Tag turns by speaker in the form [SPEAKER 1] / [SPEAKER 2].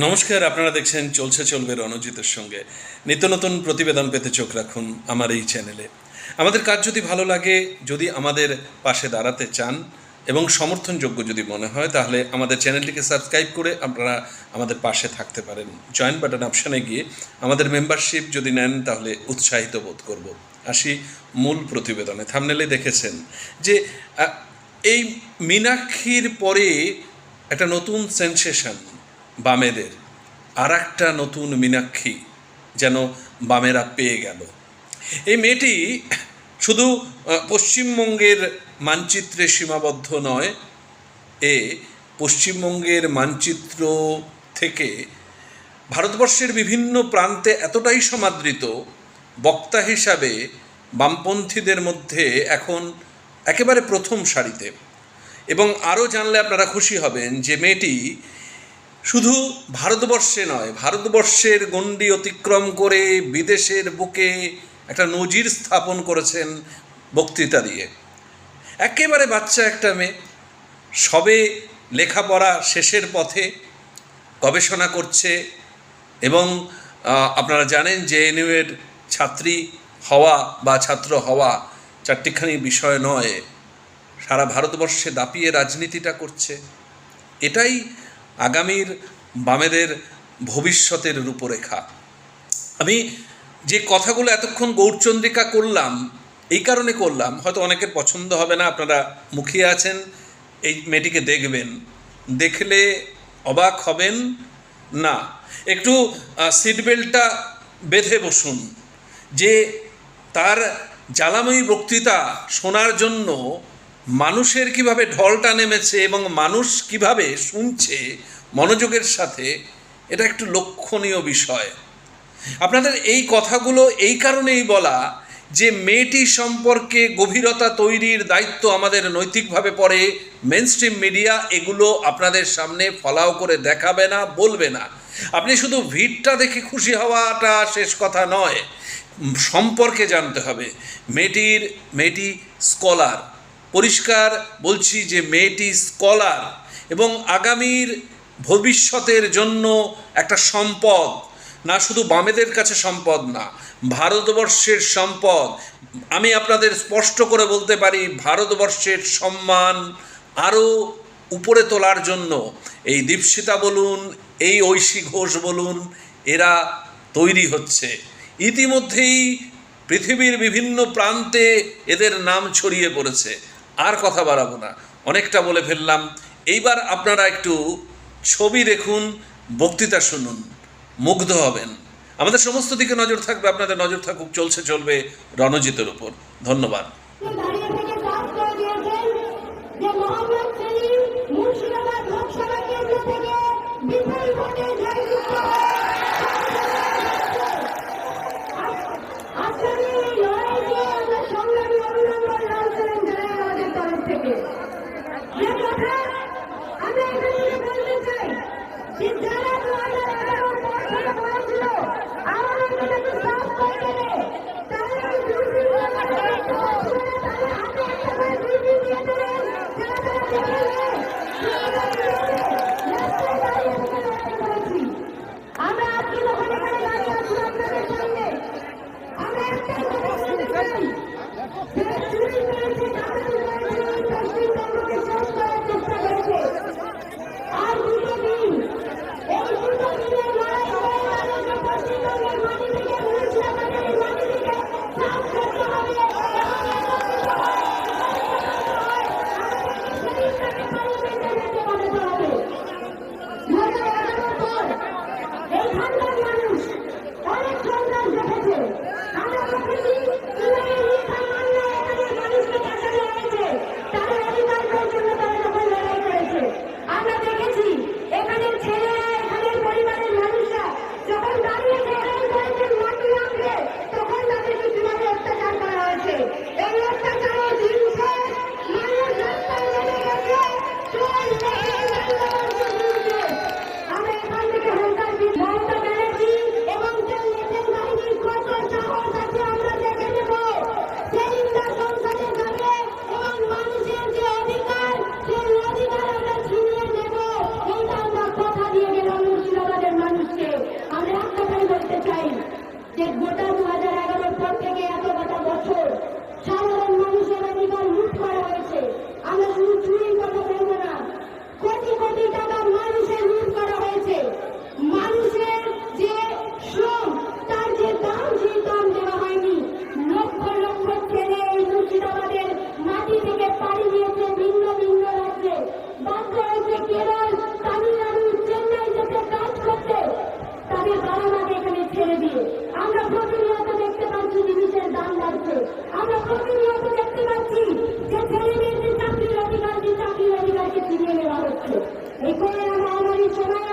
[SPEAKER 1] নমস্কার, আপনারা দেখছেন চলছে চলবে রণজিতের সঙ্গে। নিত্য নতুন প্রতিবেদন পেতে চোখ রাখুন আমার এই চ্যানেলে। আমাদের কাজ যদি ভালো লাগে, যদি আমাদের পাশে দাঁড়াতে চান এবং সমর্থনযোগ্য যদি মনে হয়, তাহলে আমাদের চ্যানেলটিকে সাবস্ক্রাইব করে আপনারা আমাদের পাশে থাকতে পারেন। জয়েন বাটন অপশানে গিয়ে আমাদের মেম্বারশিপ যদি নেন, তাহলে উৎসাহিত বোধ করব। আসি মূল প্রতিবেদনে। থামনেলে দেখেছেন যে এই মীনাক্ষীর পরে একটা নতুন সেন্সেশন বামেদের। আর একটা নতুন মীনাক্ষী যেন বামেরা পেয়ে গেল। এই মেয়েটি শুধু পশ্চিমবঙ্গের মানচিত্রে সীমাবদ্ধ নয়, এ পশ্চিমবঙ্গের মানচিত্র থেকে ভারতবর্ষের বিভিন্ন প্রান্তে এতটাই সমাদৃত, বক্তা হিসাবে বামপন্থীদের মধ্যে এখন একেবারে প্রথম সারিতে। এবং আরও জানলে আপনারা খুশি হবেন যে মেয়েটি শুধু ভারতবর্ষে নয়, ভারতবর্ষের গণ্ডি অতিক্রম করে বিদেশের বুকে একটা নজির স্থাপন করেছেন বক্তৃতা দিয়ে। একেবারে বাচ্চা একটা মেয়ে, সবে লেখাপড়া শেষের পথে গবেষণা করছে এবং আপনারা জানেন যে এর ছাত্রী হওয়া বা ছাত্র হওয়া চারটিখানি বিষয় নয়, সারা ভারতবর্ষে দাপিয়ে রাজনীতিটা করছে। এটাই আগামীর বামেদের ভবিষ্যতের রূপরেখা। আমি যে কথাগুলো এতক্ষণ গৌরচন্দ্রিকা করলাম, এই কারণে করলাম, হয়তো অনেকের পছন্দ হবে না, আপনারা মুখিয়ে আছেন, এই মেয়েটিকে দেখবেন। দেখলে অবাক হবেন? না। একটু সিট বেল্টটা বেঁধে বসুন। যে তার জ্বালাময়ী বক্তৃতা শোনার জন্য মানুষের কীভাবে ঢলটা নেমেছে এবং মানুষ কীভাবে শুনছে মনোযোগের সাথে, এটা একটু লক্ষণীয় বিষয়। আপনাদের এই কথাগুলো এই কারণেই বলা যে মেয়েটি সম্পর্কে গভীরতা তৈরির দায়িত্ব আমাদের নৈতিকভাবে পড়ে মেন স্ট্রিম মিডিয়া এগুলো আপনাদের সামনে ফলাও করে দেখাবে না, বলবে না। আপনি শুধু ভিড়টা দেখে খুশি হওয়াটা শেষ কথা নয়, সম্পর্কে জানতে হবে। মেয়েটির, মেয়েটি স্কলার পরিষ্কার বলছি যে মেয়েটি স্কলার এবং আগামীর ভবিষ্যতের জন্য একটা সম্পদ। না শুধু বামেদের কাছে সম্পদ না, ভারতবর্ষের সম্পদ। আমি আপনাদের স্পষ্ট করে বলতে পারি, ভারতবর্ষের সম্মান আরও উপরে তোলার জন্য। এই দীপশিতা বলুন, এই ঐশী ঘোষ বলুন, এরা তৈরি হচ্ছে। ইতিমধ্যেই পৃথিবীর বিভিন্ন প্রান্তে এদের নাম ছড়িয়ে পড়েছে। আর কথা বাড়াবো না। অনেকটা বলে ফেললাম। এইবার আপনারা একটু ছবি দেখুন, বক্তৃতা শুনুন, মুগ্ধ হবেন। আমাদের সমস্ত দিকে নজর থাকবে, আপনাদের নজর থাকুক, চলছে, চলবে রণজিতের উপর। ধন্যবাদ।
[SPEAKER 2] Vem! Vem, é 御声の法に備え